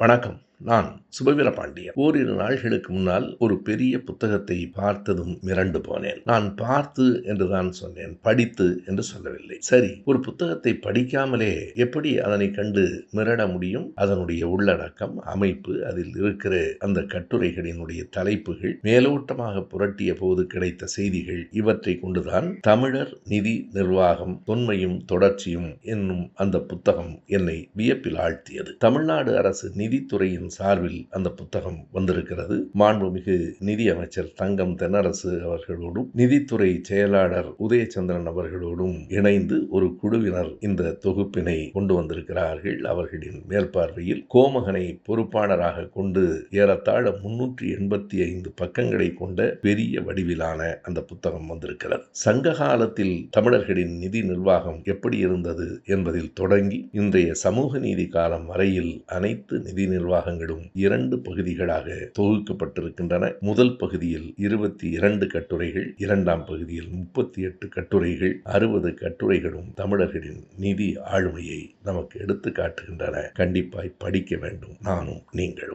வணக்கம். நான் சுபவீர பாண்டியன் ஓரிரு நாள்களுக்கு முன்னால் ஒரு பெரிய புத்தகத்தை பார்த்ததும் மிரண்டு போனேன். நான் பார்த்து என்று தான் சொன்னேன் படித்து என்று சொல்லவில்லை. சரி ஒரு புத்தகத்தை படிக்காமலே எப்படி அதனை கண்டு மிரட முடியும்? அதனுடைய உள்ளடக்கம் அமைப்பு அதில் இருக்கிற அந்த கட்டுரைகளினுடைய தலைப்புகள் மேலோட்டமாக புரட்டிய போது கிடைத்த செய்திகள் இவற்றை கொண்டுதான் தமிழர் நிதி நிர்வாகம் தொன்மையும் தொடர்ச்சியும் என்னும் அந்த புத்தகம் என்னை வியப்பில் ஆழ்த்தியது. தமிழ்நாடு அரசு நிதித்துறையின் சார்பில் அந்த புத்தகம் வந்திருக்கிறது. மாண்புமிகு நிதி அமைச்சர் தங்கம் தென்னரசு அவர்களோடும் நிதித்துறை செயலாளர் உதயச்சந்திரன் அவர்களோடும் இணைந்து ஒரு குழுவினர் இந்த தொகுப்பினை கொண்டு வந்திருக்கிறார்கள். அவர்களின் மேற்பார்வையில் கோமகனை பொறுப்பாளராக கொண்டு ஏறத்தாழ முன்னூற்றி எண்பத்தி ஐந்து பக்கங்களை கொண்ட பெரிய வடிவிலான அந்த புத்தகம் வந்திருக்கிறது. சங்க காலத்தில் தமிழர்களின் நிதி நிர்வாகம் எப்படி இருந்தது என்பதில் தொடங்கி இன்றைய சமூக நீதி காலம் வரையில் அனைத்து நிதி நிர்வாகங்களும் இரண்டு பகுதிகளாக தொகுக்கப்பட்டிருக்கின்றன. முதல் பகுதியில் இருபத்தி இரண்டு கட்டுரைகள் இரண்டாம் பகுதியில் முப்பத்தி எட்டு கட்டுரைகள் அறுபது கட்டுரைகளும் தமிழர்களின் நிதி ஆளுமையை நமக்கு எடுத்து காட்டுகின்றன. கண்டிப்பாய் படிக்க வேண்டும். நானும் நீங்களும்.